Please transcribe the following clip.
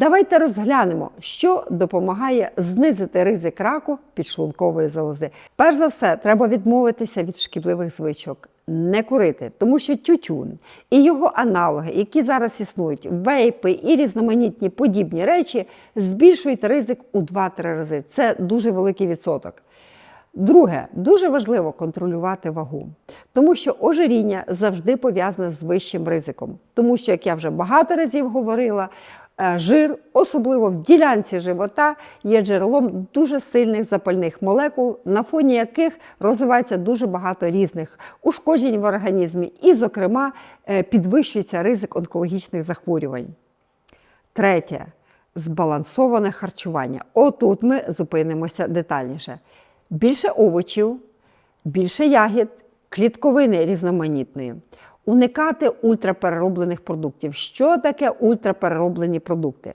Давайте розглянемо, що допомагає знизити ризик раку підшлункової залози. Перш за все, треба відмовитися від шкідливих звичок. Не курити, тому що тютюн і його аналоги, які зараз існують, вейпи і різноманітні подібні речі, збільшують ризик у 2-3 рази. Це дуже великий відсоток. Друге, дуже важливо контролювати вагу, тому що ожиріння завжди пов'язане з вищим ризиком. Тому що, як я вже багато разів говорила, жир, особливо в ділянці живота, є джерелом дуже сильних запальних молекул, на фоні яких розвивається дуже багато різних ушкоджень в організмі, і, зокрема, е, підвищується ризик онкологічних захворювань. Третє збалансоване харчування. Отут ми зупинимося детальніше. Більше овочів, більше ягід, клітковини різноманітної. Уникати ультраперероблених продуктів. Що таке ультраперероблені продукти?